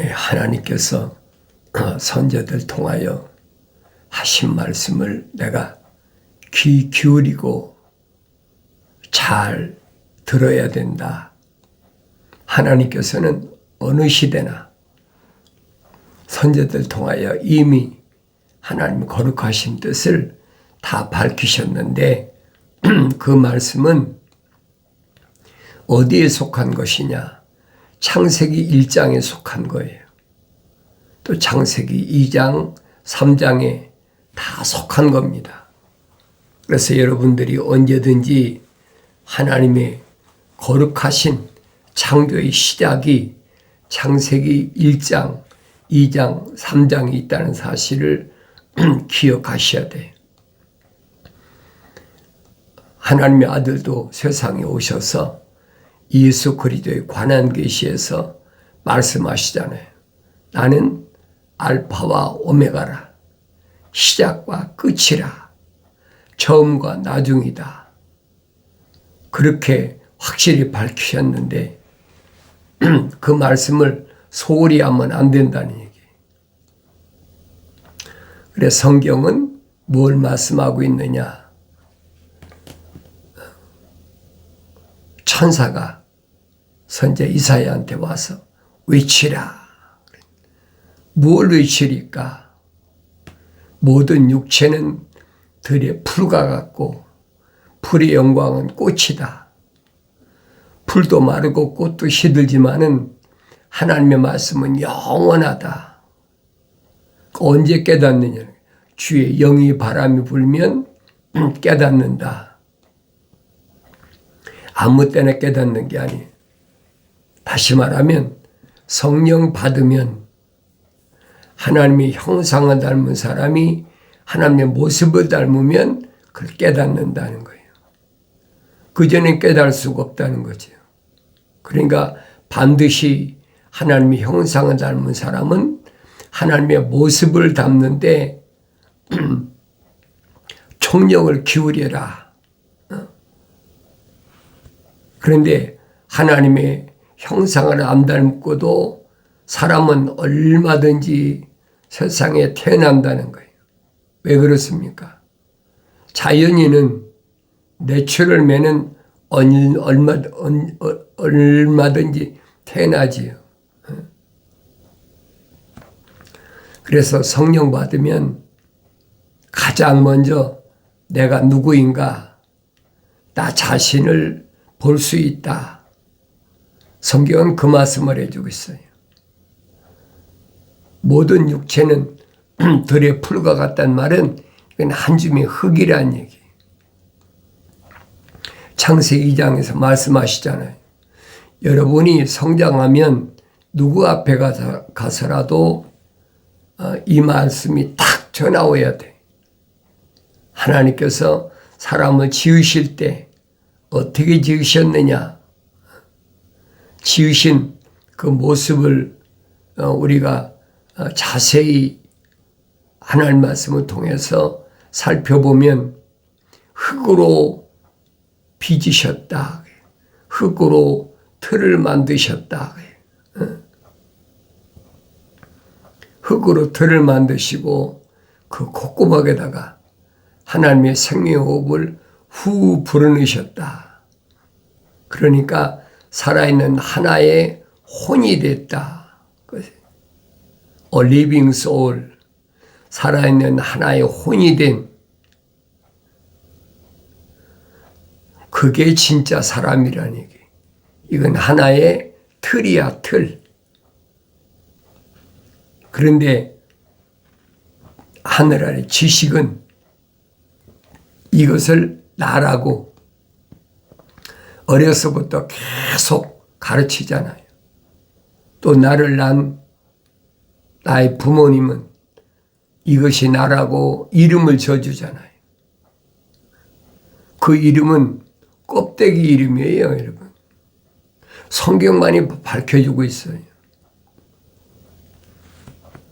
예, 하나님께서 어, 선제들 통하여 하신 말씀을 내가 귀 기울이고 잘 들어야 된다. 하나님께서는 어느 시대나 선제들 통하여 이미 하나님 거룩하신 뜻을 다 밝히셨는데 그 말씀은 어디에 속한 것이냐? 창세기 1장에 속한 거예요. 또 창세기 2장, 3장에 다 속한 겁니다. 그래서 여러분들이 언제든지 하나님의 거룩하신 창조의 시작이 창세기 1장, 2장, 3장이 있다는 사실을 기억하셔야 돼요. 하나님의 아들도 세상에 오셔서 예수 그리스도의 관한 계시에서 말씀하시잖아요. 나는 알파와 오메가라. 시작과 끝이라. 처음과 나중이다. 그렇게 확실히 밝히셨는데 그 말씀을 소홀히 하면 안 된다는 얘기. 그래 성경은 뭘 말씀하고 있느냐? 천사가 선제 이사야한테 와서 외치라. 뭘 외치리까? 모든 육체는 들의 풀과 같고 풀의 영광은 꽃이다. 풀도 마르고 꽃도 시들지만은 하나님의 말씀은 영원하다. 언제 깨닫느냐? 주의 영이 바람이 불면 깨닫는다. 아무 때나 깨닫는 게 아니에요. 다시 말하면 성령 받으면 하나님의 형상을 닮은 사람이 하나님의 모습을 닮으면 그걸 깨닫는다는 거예요. 그전엔 깨달을 수가 없다는 거죠. 그러니까 반드시 하나님의 형상을 닮은 사람은 하나님의 모습을 담는데 총력을 기울여라. 어? 그런데 하나님의 형상을 안 닮고도 사람은 얼마든지 세상에 태어난다는 거예요. 왜 그렇습니까? 자연인은 내추럴맨은 얼마, 얼마든지 태어나지요. 그래서 성령 받으면 가장 먼저 내가 누구인가 나 자신을 볼 수 있다. 성경은 그 말씀을 해주고 있어요. 모든 육체는 들의 풀과 같단 말은 이건 한 줌의 흙이란 얘기. 창세기 2장에서 말씀하시잖아요. 여러분이 성장하면 누구 앞에 가서, 가서라도 어, 이 말씀이 탁 전하와야 돼. 하나님께서 사람을 지으실 때 어떻게 지으셨느냐. 지으신 그 모습을 어, 우리가 어, 자세히 하나님 말씀을 통해서 살펴보면 흙으로 빚으셨다. 흙으로 틀을 만드셨다. 흙으로 틀을 만드시고 그 콧구멍에다가 하나님의 생명호흡을 후 불어넣으셨다. 그러니까 살아있는 하나의 혼이 됐다. A living soul. 살아있는 하나의 혼이 된 그게 진짜 사람이라는 얘기. 이건 하나의 틀이야, 틀. 그런데 하늘 아래 지식은 이것을 나라고 어려서부터 계속 가르치잖아요. 또 나를 난 나의 부모님은 이것이 나라고 이름을 져주잖아요. 그 이름은 껍데기 이름이에요, 여러분. 성경만이 밝혀주고 있어요.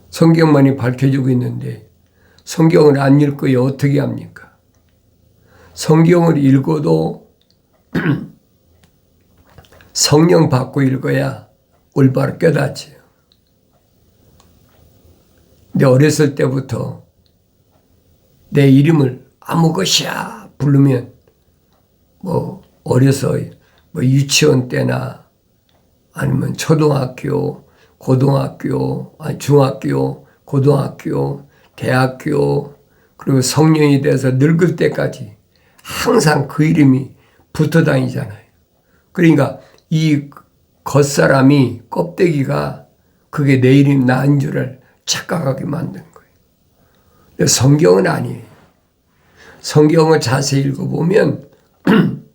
성경만이 밝혀주고 있는데 성경을 안 읽고요 어떻게 합니까? 성경을 읽어도 성령 받고 읽어야 올바로 깨닫지요. 내 어렸을 때부터 내 이름을 아무 것이야 부르면 뭐 어려서 뭐 유치원 때나 아니면 초등학교, 고등학교, 아니 중학교, 고등학교, 대학교 그리고 성령이 돼서 늙을 때까지 항상 그 이름이 붙어 다니잖아요. 그러니까 이 겉사람이 껍데기가 그게 내 이름 나은 줄을 착각하게 만든 거예요. 근데 성경은 아니에요. 성경을 자세히 읽어보면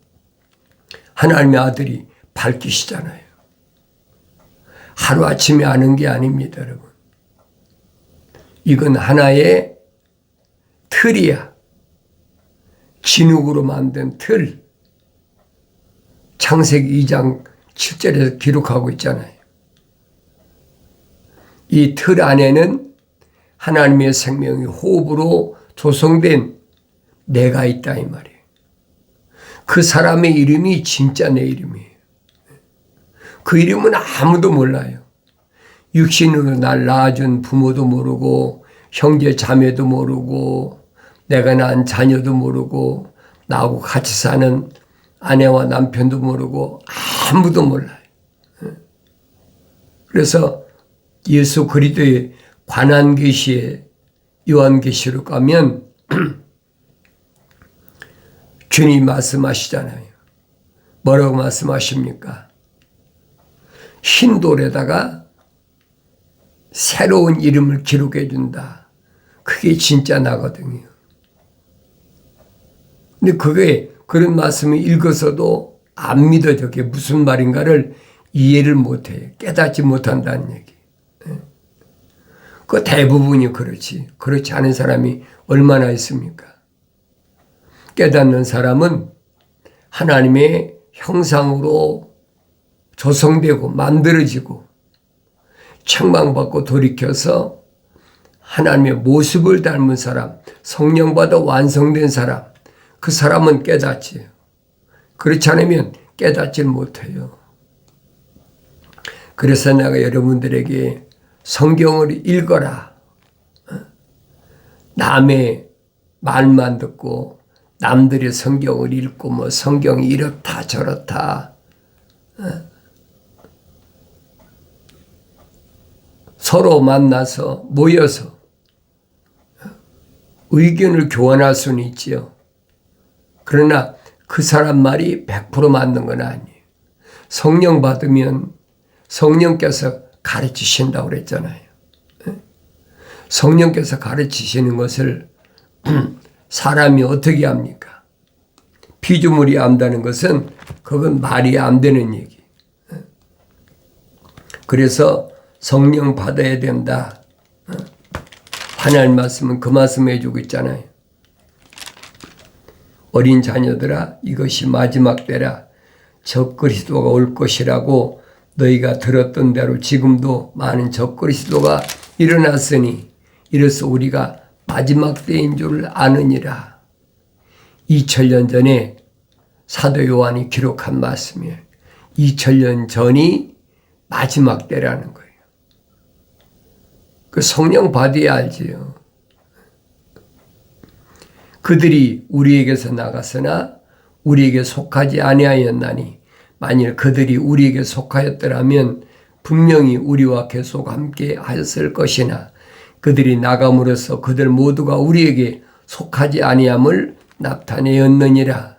하나님의 아들이 밝히시잖아요. 하루아침에 아는 게 아닙니다, 여러분. 이건 하나의 틀이야. 진흙으로 만든 틀. 창세기 2장 7절에서 기록하고 있잖아요. 이 틀 안에는 하나님의 생명이 호흡으로 조성된 내가 있다 이 말이에요. 그 사람의 이름이 진짜 내 이름이에요. 그 이름은 아무도 몰라요. 육신으로 날 낳아준 부모도 모르고 형제 자매도 모르고 내가 낳은 자녀도 모르고 나하고 같이 사는 아내와 남편도 모르고 아무도 몰라요. 그래서 예수 그리스도의 관한 계시에 요한계시로 가면 주님 말씀하시잖아요. 뭐라고 말씀하십니까? 흰 돌에다가 새로운 이름을 기록해 준다. 그게 진짜 나거든요. 근데 그게 그런 말씀을 읽어서도 안 믿어져. 그게 무슨 말인가를 이해를 못해. 깨닫지 못한다는 얘기. 예. 그 대부분이 그렇지. 그렇지 않은 사람이 얼마나 있습니까? 깨닫는 사람은 하나님의 형상으로 조성되고 만들어지고 책망받고 돌이켜서 하나님의 모습을 닮은 사람, 성령받아 완성된 사람, 그 사람은 깨닫지. 그렇지 않으면 깨닫질 못해요. 그래서 내가 여러분들에게 성경을 읽어라. 어? 남의 말만 듣고 남들이 성경을 읽고 뭐 성경이 이렇다 저렇다 어? 서로 만나서 모여서 의견을 교환할 수는 있지요. 그러나 그 사람 말이 100% 맞는 건 아니에요. 성령 받으면 성령께서 가르치신다고 그랬잖아요. 어? 성령께서 가르치시는 것을 사람이 어떻게 합니까? 피조물이 안다는 것은 그건 말이 안 되는 얘기. 그래서 성령 받아야 된다. 하나님 말씀은 그 말씀 해주고 있잖아요. 어린 자녀들아 이것이 마지막 때라 적그리스도가 올 것이라고 너희가 들었던 대로 지금도 많은 적그리스도가 일어났으니 이래서 우리가 마지막 때인 줄 아느니라. 2000년 전에 사도 요한이 기록한 말씀이에요. 2000년 전이 마지막 때라는 거예요. 그 성령 받아야 알지요. 그들이 우리에게서 나갔으나 우리에게 속하지 아니하였나니 만일 그들이 우리에게 속하였더라면 분명히 우리와 계속 함께 하였을 것이나 그들이 나감으로써 그들 모두가 우리에게 속하지 아니함을 나타내었느니라.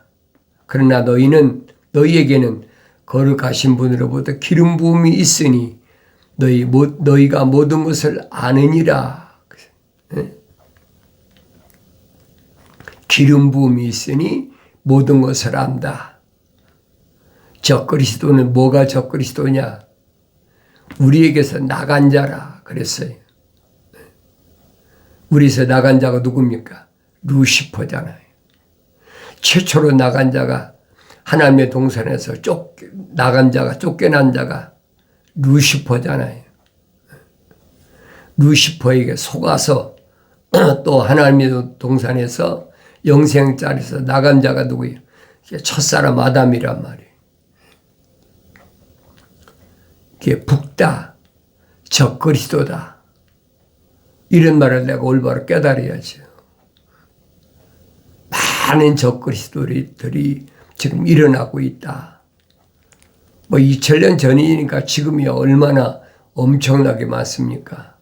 그러나 너희는 너희에게는 거룩하신 분으로부터 기름 부음이 있으니 너희 너희가 모든 것을 아느니라. 기름 부음이 있으니 모든 것을 안다. 저 그리스도는 뭐가 저 그리스도냐? 우리에게서 나간 자라 그랬어요. 우리에서 나간 자가 누굽니까? 루시퍼잖아요. 최초로 나간 자가 하나님의 동산에서 쫓 나간 자가 쫓겨난 자가 루시퍼잖아요. 루시퍼에게 속아서 또 하나님의 동산에서 영생자리에서 나간 자가 누구예요? 첫사람 아담이란 말이에요. 북다, 적그리스도다. 이런 말을 내가 올바로 깨달아야죠. 많은 적그리스도들이 지금 일어나고 있다. 뭐 2000년 전이니까 지금이 얼마나 엄청나게 많습니까?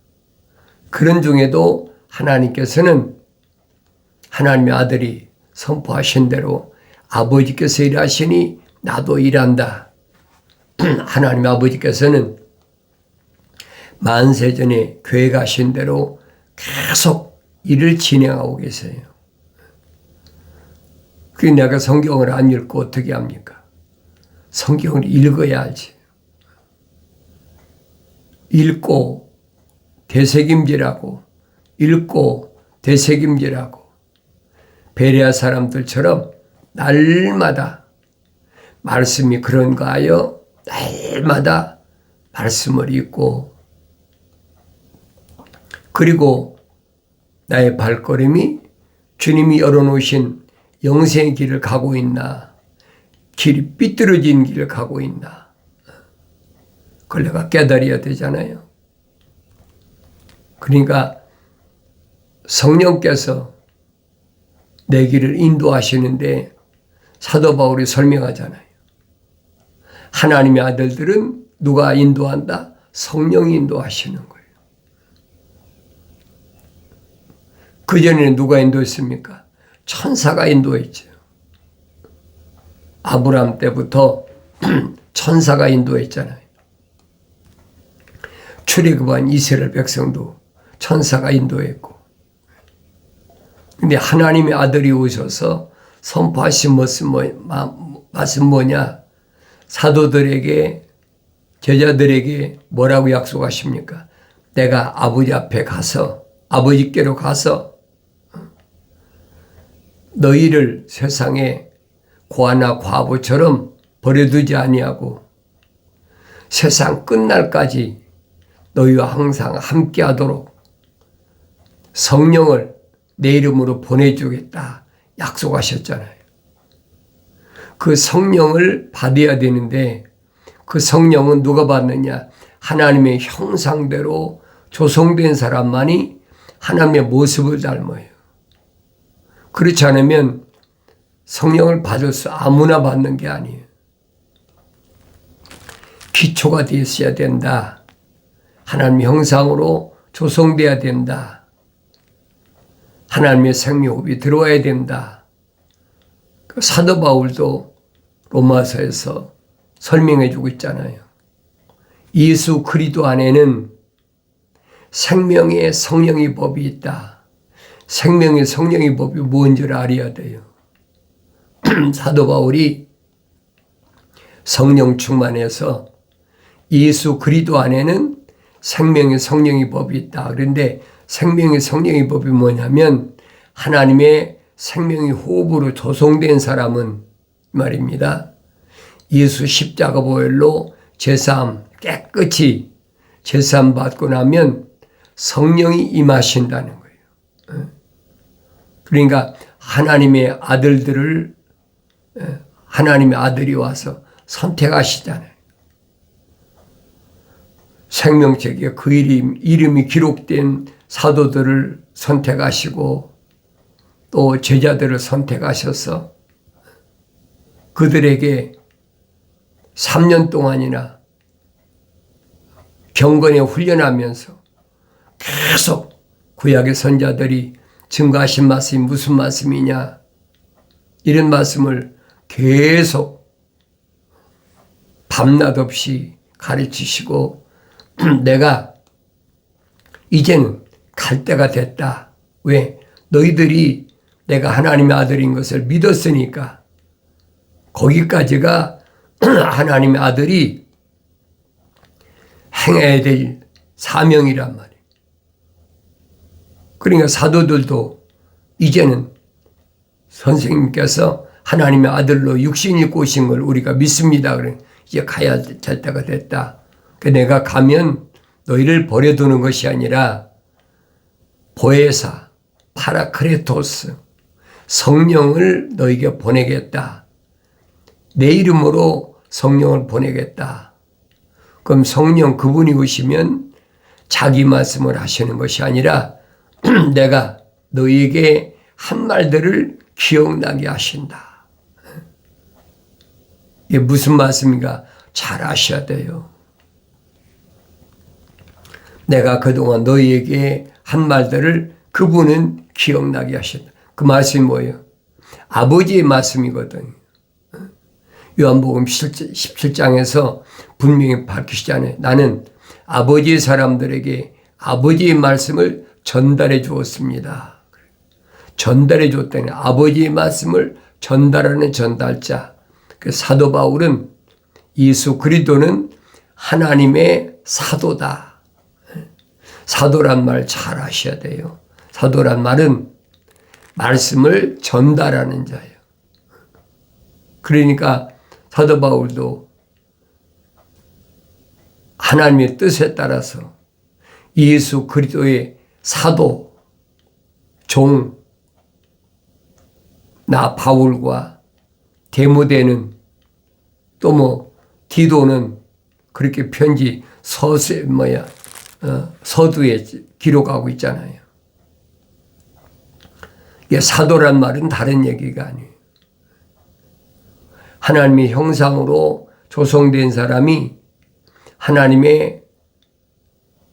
그런 중에도 하나님께서는 하나님의 아들이 선포하신 대로 아버지께서 일하시니 나도 일한다. 하나님 아버지께서는 만세전에 교회 가신 대로 계속 일을 진행하고 계세요. 그 내가 성경을 안 읽고 어떻게 합니까? 성경을 읽어야 알지. 읽고 대책임질하고 읽고 대책임질하고 베레아 사람들처럼 날마다 말씀이 그런가 하여 날마다 말씀을 읽고 그리고 나의 발걸음이 주님이 열어놓으신 영생의 길을 가고 있나 길이 삐뚤어진 길을 가고 있나 그걸 내가 깨달아야 되잖아요. 그러니까 성령께서 내 길을 인도하시는데 사도 바울이 설명하잖아요. 하나님의 아들들은 누가 인도한다? 성령이 인도하시는 거예요. 그 전에는 누가 인도했습니까? 천사가 인도했죠. 아브라함 때부터 천사가 인도했잖아요. 출애굽한 이스라엘 백성도 천사가 인도했고 근데 하나님의 아들이 오셔서 선포하신 뭐, 말씀 뭐냐? 사도들에게 제자들에게 뭐라고 약속하십니까? 내가 아버지 앞에 가서 아버지께로 가서 너희를 세상에 고아나 과부처럼 버려두지 아니하고 세상 끝날까지 너희와 항상 함께하도록 성령을 내 이름으로 보내주겠다 약속하셨잖아요. 그 성령을 받아야 되는데 그 성령은 누가 받느냐? 하나님의 형상대로 조성된 사람만이 하나님의 모습을 닮아요. 그렇지 않으면 성령을 받을 수 아무나 받는 게 아니에요. 기초가 되어야 된다. 하나님 형상으로 조성돼야 된다. 하나님의 생명호흡이 들어와야 된다. 그 사도 바울도 로마서에서 설명해 주고 있잖아요. 예수 그리도 안에는 생명의 성령의 법이 있다. 생명의 성령의 법이 뭔지를 알아야 돼요. 사도 바울이 성령 충만해서 예수 그리도 안에는 생명의 성령의 법이 있다. 그런데 생명의 성령의 법이 뭐냐면 하나님의 생명의 호흡으로 조성된 사람은 말입니다. 예수 십자가 보혈로 제사함 깨끗이 제사함 받고 나면 성령이 임하신다는 거예요. 그러니까 하나님의 아들들을 하나님의 아들이 와서 선택하시잖아요. 생명책에 그 이름, 이름이 기록된 사도들을 선택하시고 또 제자들을 선택하셔서 그들에게 3년 동안이나 경건에 훈련하면서 계속 구약의 선자들이 증거하신 말씀이 무슨 말씀이냐 이런 말씀을 계속 밤낮 없이 가르치시고 내가 이제는 갈 때가 됐다. 왜? 너희들이 내가 하나님의 아들인 것을 믿었으니까 거기까지가 하나님의 아들이 행해야 될 사명이란 말이에요. 그러니까 사도들도 이제는 선생님께서 하나님의 아들로 육신이 꼬신 걸 우리가 믿습니다. 그래 이제 가야 될 때가 됐다. 그 내가 가면 너희를 버려두는 것이 아니라 보혜사, 파라크레토스, 성령을 너에게 보내겠다. 내 이름으로 성령을 보내겠다. 그럼 성령 그분이 오시면 자기 말씀을 하시는 것이 아니라 내가 너희에게 한 말들을 기억나게 하신다. 이게 무슨 말씀인가 잘 아셔야 돼요. 내가 그동안 너희에게 한 말들을 그분은 기억나게 하신다. 그 말씀이 뭐예요? 아버지의 말씀이거든. 요한복음 17장에서 분명히 밝히시잖아요. 나는 아버지의 사람들에게 아버지의 말씀을 전달해 주었습니다. 전달해 줬다니 아버지의 말씀을 전달하는 전달자. 그 사도 바울은 예수 그리스도는 하나님의 사도다. 사도란 말 잘 아셔야 돼요. 사도란 말은 말씀을 전달하는 자예요. 그러니까 사도 바울도 하나님의 뜻에 따라서 예수 그리스도의 사도 종 나 바울과 데모데는 또 뭐 디도는 그렇게 편지 서세 뭐야 어, 서두에 기록하고 있잖아요. 이게 사도란 말은 다른 얘기가 아니에요. 하나님의 형상으로 조성된 사람이 하나님의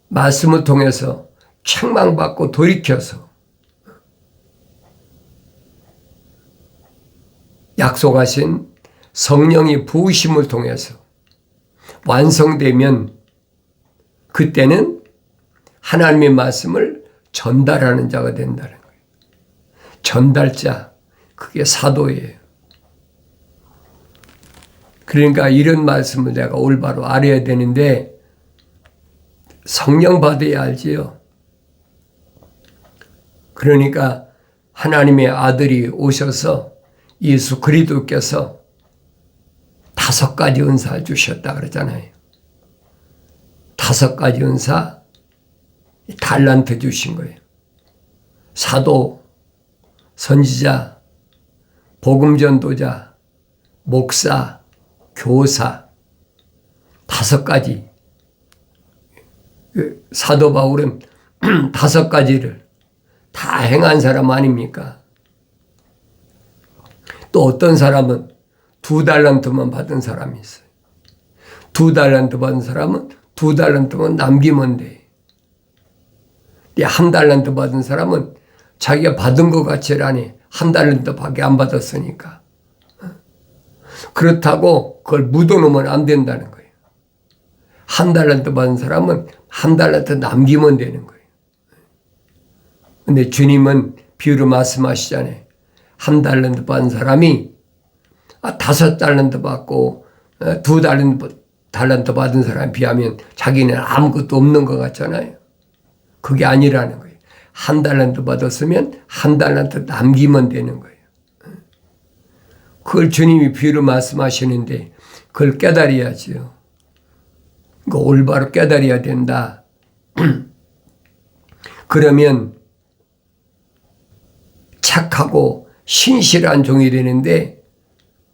말씀을 통해서 책망받고 돌이켜서 약속하신 성령의 부으심을 통해서 완성되면 그때는 하나님의 말씀을 전달하는 자가 된다는 거예요. 전달자, 그게 사도예요. 그러니까 이런 말씀을 내가 올바로 알아야 되는데 성령 받아야 알지요. 그러니까 하나님의 아들이 오셔서 예수 그리스도께서 다섯 가지 은사를 주셨다 그러잖아요. 다섯 가지 은사 달란트 주신 거예요. 사도, 선지자, 복음 전도자, 목사, 교사 다섯 가지 그 사도 바울은 다섯 가지를 다 행한 사람 아닙니까? 또 어떤 사람은 두 달란트만 받은 사람이 있어요. 두 달란트 받은 사람은 두 달란트만 남기면 돼. 한 달란트 받은 사람은 자기가 받은 것 같지라니 한 달란트밖에 안 받았으니까. 그렇다고 그걸 묻어놓으면 안 된다는 거예요. 한 달란트 받은 사람은 한 달란트 남기면 되는 거예요. 근데 주님은 비유로 말씀하시잖아요. 한 달란트 받은 사람이 아, 다섯 달란트 받고 어, 두 달란트, 받은 사람에 비하면 자기는 아무것도 없는 것 같잖아요. 그게 아니라는 거예요. 한 달란트 받았으면 한 달란트 남기면 되는 거예요. 그걸 주님이 비유로 말씀하시는데 그걸 깨달아야지요. 그 올바로 깨달아야 된다. 그러면 착하고 신실한 종이 되는데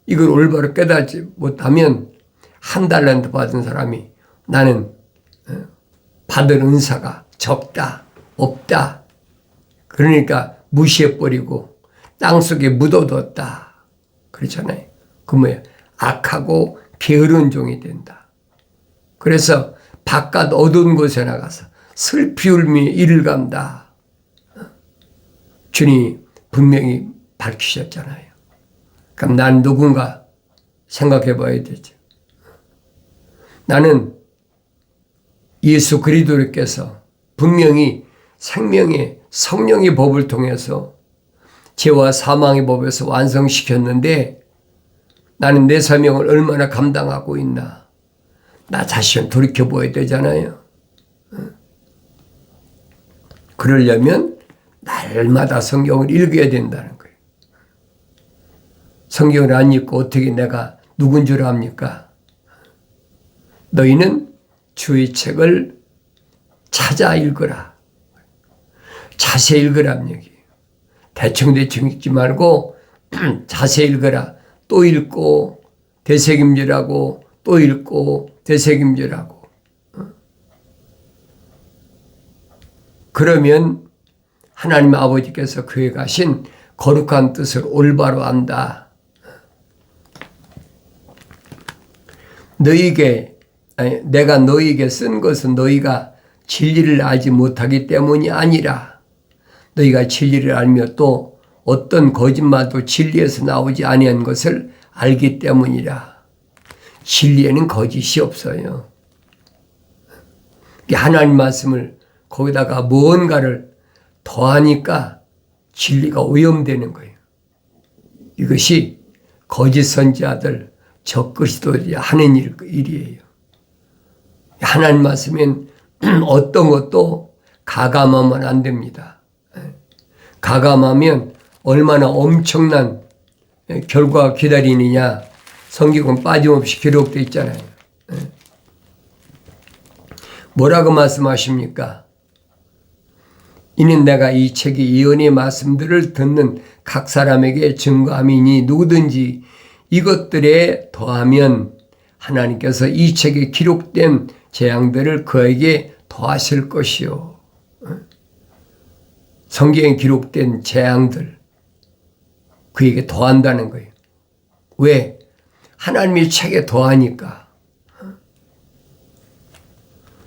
이걸 올바로 깨닫지 못하면 한 달란트 받은 사람이 나는 어, 받은 은사가 적다, 없다. 그러니까 무시해버리고 땅 속에 묻어뒀다. 그렇잖아요. 그 뭐야? 악하고 게으른 종이 된다. 그래서 바깥 어두운 곳에 나가서 슬피 울며 이를 간다. 주님 분명히 밝히셨잖아요. 그럼 난 누군가 생각해 봐야 되죠. 나는 예수 그리스도께서 분명히 생명의 성령의 법을 통해서 죄와 사망의 법에서 완성시켰는데 나는 내 사명을 얼마나 감당하고 있나. 나 자신 돌이켜봐야 되잖아요. 그러려면 날마다 성경을 읽어야 된다는 거예요. 성경을 안 읽고 어떻게 내가 누군 줄 압니까? 너희는 주의 책을 찾아 읽어라. 자세히 얘기예요. 대충대충 읽지 말고 자세히 읽어라. 또 읽고 되새김질하고 또 읽고 되새김질하고 그러면 하나님 아버지께서 그에 가신 거룩한 뜻을 올바로 안다. 너희에게 아니, 내가 너희에게 쓴 것은 너희가 진리를 알지 못하기 때문이 아니라 너희가 진리를 알며 또 어떤 거짓말도 진리에서 나오지 아니한 것을 알기 때문이라. 진리에는 거짓이 없어요. 하나님 말씀을 거기다가 무언가를 더하니까 진리가 오염되는 거예요. 이것이 거짓 선지자들 적그리스도들이 하는 일, 일이에요. 하나님 말씀엔 어떤 것도 가감하면 안 됩니다. 가감하면 얼마나 엄청난 결과가 기다리느냐 성경은 빠짐없이 기록되어 있잖아요. 뭐라고 말씀하십니까? 이는 내가 이 책의 예언의 말씀들을 듣는 각 사람에게 증거함이니 누구든지 이것들에 더하면 하나님께서 이 책에 기록된 재앙들을 그에게 더하실 것이요. 성경에 기록된 재앙들 그에게 더한다는 거예요. 왜? 하나님이 책에 더하니까.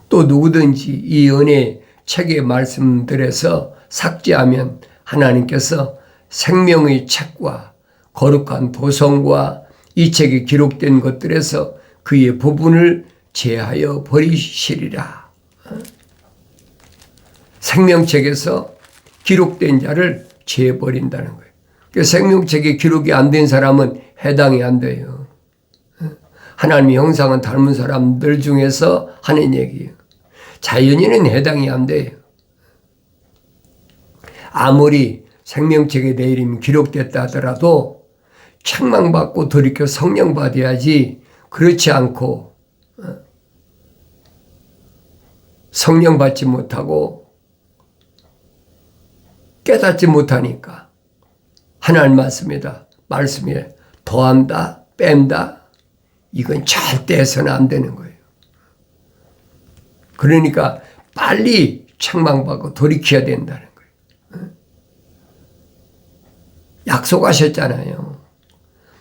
또 누구든지 이 은혜 책의 말씀들에서 삭제하면 하나님께서 생명의 책과 거룩한 도성과 이 책에 기록된 것들에서 그의 부분을 제하여 버리시리라. 생명책에서 기록된 자를 제해버린다는 거예요. 그 생명책에 기록이 안 된 사람은 해당이 안 돼요. 하나님의 형상은 닮은 사람들 중에서 하는 얘기예요. 자연인은 해당이 안 돼요. 아무리 생명책에 내 이름이 기록됐다 하더라도 책망받고 돌이켜 성령 받아야지 그렇지 않고 어, 성령 받지 못하고 깨닫지 못하니까 하나님 말씀이다. 말씀에 더한다, 뺀다. 이건 절대 해서는 안 되는 거예요. 그러니까 빨리 책망받고 돌이켜야 된다는 거예요. 약속하셨잖아요.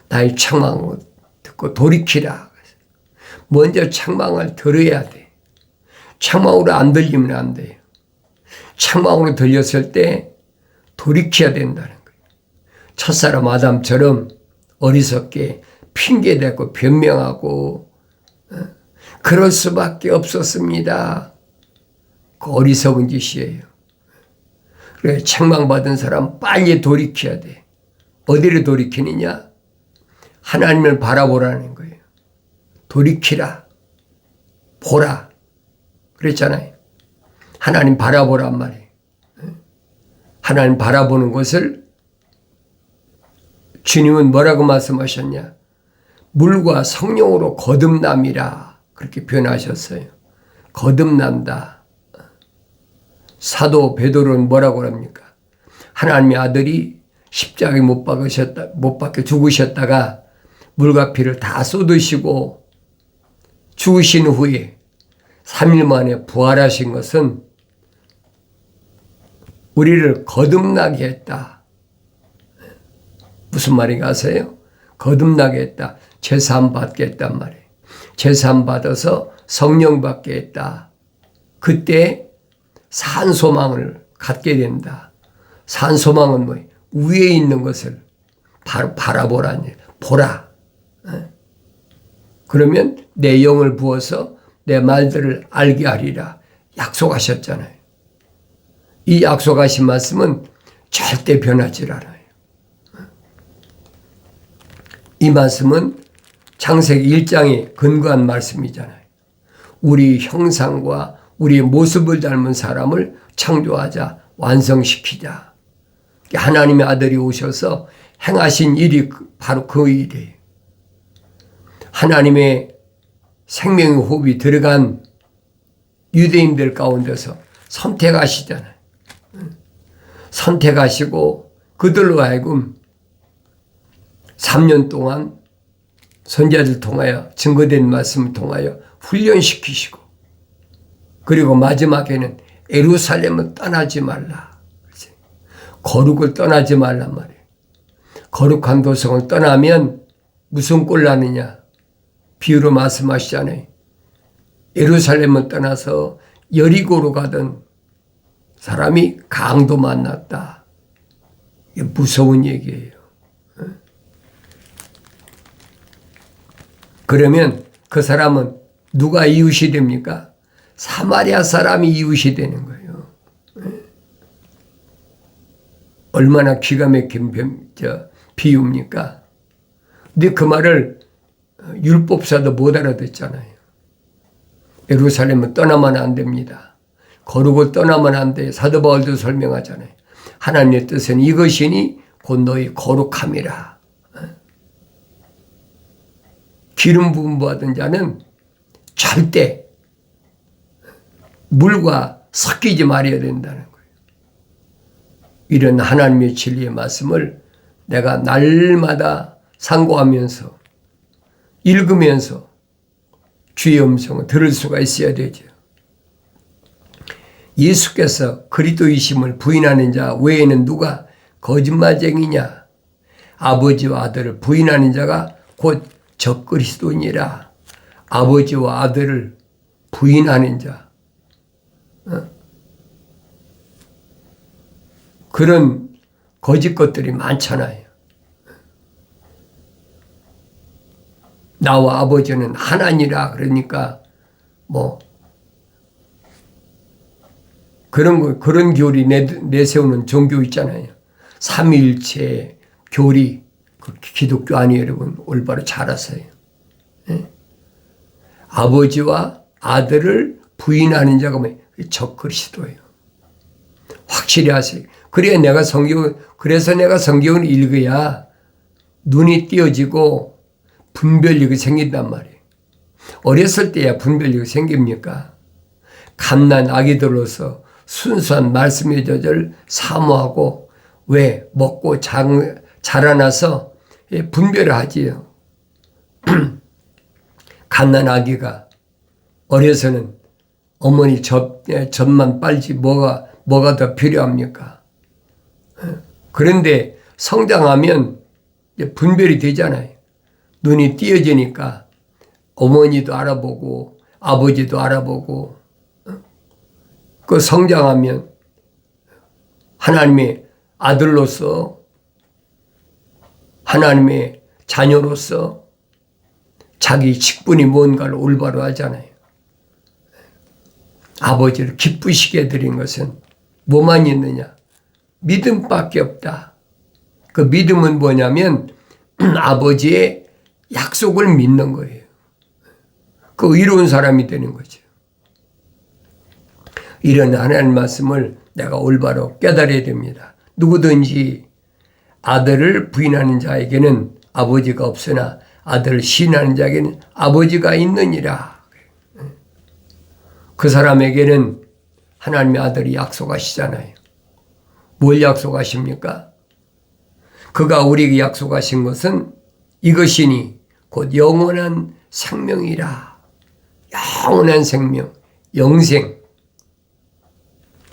나의 책망을 듣고 돌이키라. 먼저 책망을 들어야 돼. 책망으로 안 들리면 안 돼요. 책망으로 들렸을 때 돌이켜야 된다는 거예요. 첫사람 아담처럼 어리석게 핑계대고 변명하고 어? 그럴 수밖에 없었습니다. 그 어리석은 짓이에요. 그래 책망받은 사람 빨리 돌이켜야 돼. 어디를 돌이키느냐? 하나님을 바라보라는 거예요. 돌이키라. 보라. 그랬잖아요. 하나님 바라보란 말이에요. 하나님 바라보는 것을 주님은 뭐라고 말씀하셨냐? 물과 성령으로 거듭남이라 그렇게 표현하셨어요. 거듭난다. 사도 베드로는 뭐라고 합니까? 하나님의 아들이 십자가에 못 박으셨다, 못 박혀 죽으셨다가 물과 피를 다 쏟으시고 죽으신 후에 3일 만에 부활하신 것은 우리를 거듭나게 했다. 무슨 말인가 아세요? 거듭나게 했다. 재산 받게 했단 말이에요. 재산 받아서 성령 받게 했다. 그때 산 소망을 갖게 된다. 산 소망은 뭐 위에 있는 것을 바라보라니 보라. 어? 그러면 내 영을 부어서 내 말들을 알게 하리라 약속하셨잖아요. 이 약속하신 말씀은 절대 변하지 않아요. 이 말씀은 창세기 1장에 근거한 말씀이잖아요. 우리 형상과 우리의 모습을 닮은 사람을 창조하자, 완성시키자. 하나님의 아들이 오셔서 행하신 일이 바로 그 일이에요. 하나님의 생명의 호흡이 들어간 유대인들 가운데서 선택하시잖아요. 선택하시고 그들로 하여금 3년 동안 선자들 통하여 증거된 말씀을 통하여 훈련시키시고 그리고 마지막에는 에루살렘은 떠나지 말라. 거룩을 떠나지 말란 말이에요. 거룩한 도성을 떠나면 무슨 꼴 나느냐? 비유로 말씀하시잖아요. 예루살렘을 떠나서 여리고로 가던 사람이 강도 만났다. 이게 무서운 얘기예요. 그러면 그 사람은 누가 이웃이 됩니까? 사마리아 사람이 이웃이 되는 거예요. 얼마나 기가 막힌 비유입니까? 근데 그 말을 율법사도 못 알아듣잖아요. 예루살렘은 떠나면 안 됩니다. 거룩을 떠나면 안 돼. 사도 바울도 설명하잖아요. 하나님의 뜻은 이것이니 곧 너희 거룩함이라. 기름 부음 받은 자는 절대 물과 섞이지 말아야 된다는 거예요. 이런 하나님의 진리의 말씀을 내가 날마다 상고하면서 읽으면서 주의 음성을 들을 수가 있어야 되죠. 예수께서 그리스도이심을 부인하는 자 외에는 누가 거짓말쟁이냐? 아버지와 아들을 부인하는 자가 곧 적그리스도니라. 아버지와 아들을 부인하는 자. 어? 그런 거짓 것들이 많잖아요. 나와 아버지는 하나니라 그러니까 뭐 그런 거 그런 교리 내, 내세우는 종교 있잖아요. 삼위일체 교리 그 기독교 아니에요, 여러분 올바로 잘 아세요. 예? 아버지와 아들을 부인하는 자가 뭐 적그리스도예요. 확실히 하세요. 그래야 내가 성경 그래서 내가 성경을 읽어야 눈이 띄어지고 분별력이 생긴단 말이에요. 어렸을 때야 분별력이 생깁니까? 갓난 아기들로서 순수한 말씀의 젖을 사모하고 왜 먹고 장, 자라나서 예, 분별을 하지요. 갓난 아기가 어려서는 어머니 젖, 예, 젖만 빨지 뭐가 뭐가 더 필요합니까? 예. 그런데 성장하면 분별이 되잖아요. 눈이 띄어지니까 어머니도 알아보고 아버지도 알아보고 그 성장하면 하나님의 아들로서 하나님의 자녀로서 자기 직분이 뭔가를 올바로 하잖아요. 아버지를 기쁘시게 드린 것은 뭐만 있느냐? 믿음밖에 없다. 그 믿음은 뭐냐면 아버지의 약속을 믿는 거예요. 그 의로운 사람이 되는 거죠. 이런 하나님 말씀을 내가 올바로 깨달아야 됩니다. 누구든지 아들을 부인하는 자에게는 아버지가 없으나 아들을 신하는 자에게는 아버지가 있느니라. 그 사람에게는 하나님의 아들이 약속하시잖아요. 뭘 약속하십니까? 그가 우리에게 약속하신 것은 이것이니 곧 영원한 생명이라. 영원한 생명, 영생.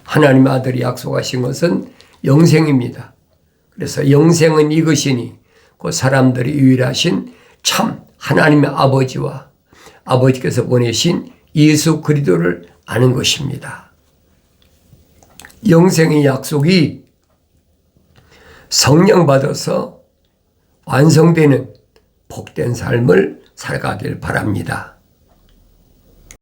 하나님 아들이 약속하신 것은 영생입니다. 그래서 영생은 이것이니 그 사람들이 유일하신 참 하나님의 아버지와 아버지께서 보내신 예수 그리스도를 아는 것입니다. 영생의 약속이 성령 받아서 완성되는 복된 삶을 살아가길 바랍니다.